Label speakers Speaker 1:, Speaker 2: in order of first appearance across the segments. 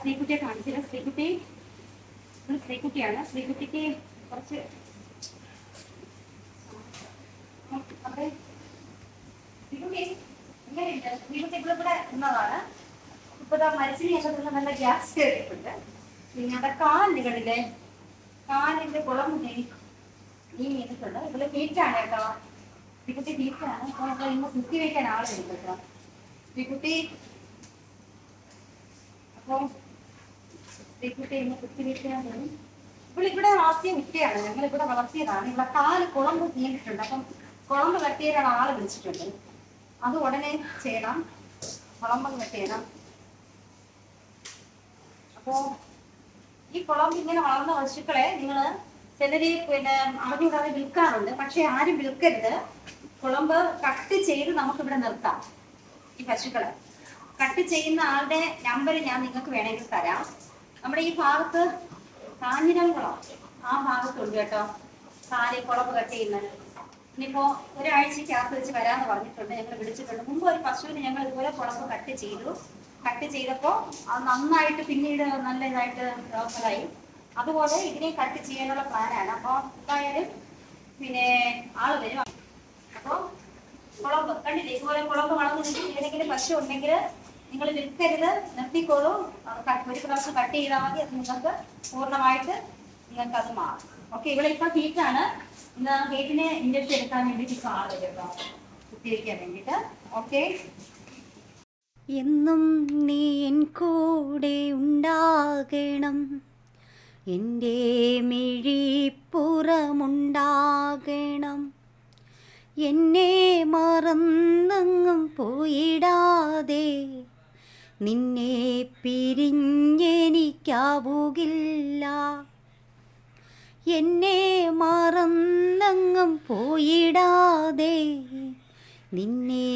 Speaker 1: ശ്രീകുട്ടിയെ കാണിച്ചില്ല. ശ്രീകുട്ടി ഇത് ശ്രീകുട്ടിയാണ്. ശ്രീകുട്ടിക്ക് കുറച്ച് ഇവിടെ ഇവിടെ നല്ല ഗ്യാസ് കയറിയിട്ടുണ്ട് അവിടെ കാലുകളിലെ കാലിന്റെ കുളം നീ ഇതിൽ ഹീറ്റാണ് കേട്ടോ. ശ്രീകുട്ടി ഹീറ്റാണ്. നമ്മൾ ഇന്ന് കുത്തി വയ്ക്കാൻ ആൾ വരും കേട്ടോ. ശ്രീകുട്ടി അപ്പൊ ഇവിടെ വളർത്തിയ വിറ്റയാണ് ഞങ്ങൾ ഇവിടെ വളർത്തിയതാണ്. ഇവിടെ കാൽ കുളമ്പ് നീണ്ടിട്ടുണ്ട്. അപ്പം കുളമ്പ് കെട്ടിയ ആൾ വിളിച്ചിട്ടുണ്ട്. അത് ഉടനെ ചെയ്യണം. കുളമ്പ് കെട്ടിയണം അപ്പോ ഈ കുളമ്പ് ഇങ്ങനെ വളർന്ന പശുക്കളെ നിങ്ങൾ ചിലര് പിന്നെ അറിഞ്ഞുകൂടാതെ വിൽക്കാറുണ്ട്. പക്ഷെ ആരും വിൽക്കരുത്. കുളമ്പ് കട്ട് ചെയ്ത് നമുക്ക് ഇവിടെ നിർത്താം ഈ പശുക്കളെ. കട്ട് ചെയ്യുന്ന ആളുടെ നമ്പർ ഞാൻ നിങ്ങൾക്ക് വേണമെങ്കിൽ തരാം. നമ്മുടെ ഈ ഭാഗത്ത് കാഞ്ഞിരംകുളം. ആ ഭാഗത്തുണ്ട് കേട്ടോ. കാലി കുളമ്പ് കട്ട് ചെയ്യുന്നത്. ഇനിയിപ്പോ ഒരാഴ്ചക്കകത്ത് വെച്ച് വരാന്ന് പറഞ്ഞിട്ടുണ്ട്. ഞങ്ങൾ വിളിച്ചിട്ടുണ്ട്. മുമ്പ് ഒരു പശുവിന് ഞങ്ങൾ ഇതുപോലെ കുളമ്പ് കട്ട് ചെയ്തു. കട്ട് ചെയ്തപ്പോൾ അത് നന്നായിട്ട് പിന്നീട് നല്ല ഇതായിട്ട് ഡോക്ടറായി. അതുപോലെ ഇതിനെ കട്ട് ചെയ്യാനുള്ള പ്ലാനാണ്. അപ്പോൾ എന്തായാലും പിന്നെ ആൾ വരും അപ്പോൾ കുളമ്പ് കണ്ടില്ലേ? ഇതുപോലെ കുളമ്പ് വളർന്നു ഏതെങ്കിലും പശു ഉണ്ടെങ്കിൽ നിങ്ങൾ നിൽക്കരുത്. നിർത്തിക്കോളൂ. ഒരു പ്രാവശ്യം കട്ട് ചെയ്താൽ മതി. അത് നിങ്ങൾക്ക് പൂർണമായിട്ട് നിങ്ങൾക്ക് അത് മാറും. ഓക്കെ ഇവിടെ ഇപ്പൊ ഹീറ്റാണ് ഇന്ന് ഹീറ്റിനെ ഇഞ്ചക്ഷൻ എടുക്കാൻ വേണ്ടിയിട്ട് ഇപ്പൊ ആൾ കുത്തിവെക്കാൻ വേണ്ടിയിട്ട്. ഓക്കെ
Speaker 2: എന്നും നീ എൻ കൂടെ ഉണ്ടാകണം. എന്റെ മിഴിപ്പുറമുണ്ടാകണം. എന്നെ മറന്നെങ്ങും പോയിടാതെ. നിന്നെ പിരിഞ്ഞെനിക്കാവുകില്ല. എന്നെ മറന്നങ്ങും പോയിടാതെ നിന്നെ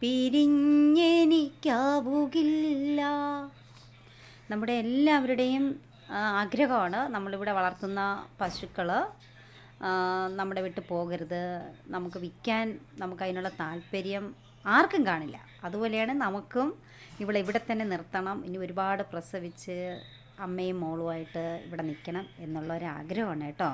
Speaker 2: പിരിഞ്ഞെനിക്കാവുകില്ല. നമ്മുടെ എല്ലാവരുടെയും ആഗ്രഹമാണ് നമ്മളിവിടെ വളർത്തുന്ന പശുക്കൾ നമ്മുടെ വിട്ട് പോകരുത്. നമുക്ക് വിൽക്കാൻ നമുക്ക് അതിനുള്ള താല്പര്യം ആർക്കും കാണില്ല. അതുപോലെയാണ് നമുക്കും ഇവിടെ ഇവിടെ തന്നെ നിർത്തണം. ഇനി ഒരുപാട് പ്രസവിച്ച് അമ്മയും മോളുമായിട്ട് ഇവിടെ നിൽക്കണം എന്നുള്ള ഒരു ആഗ്രഹമാണ് കേട്ടോ.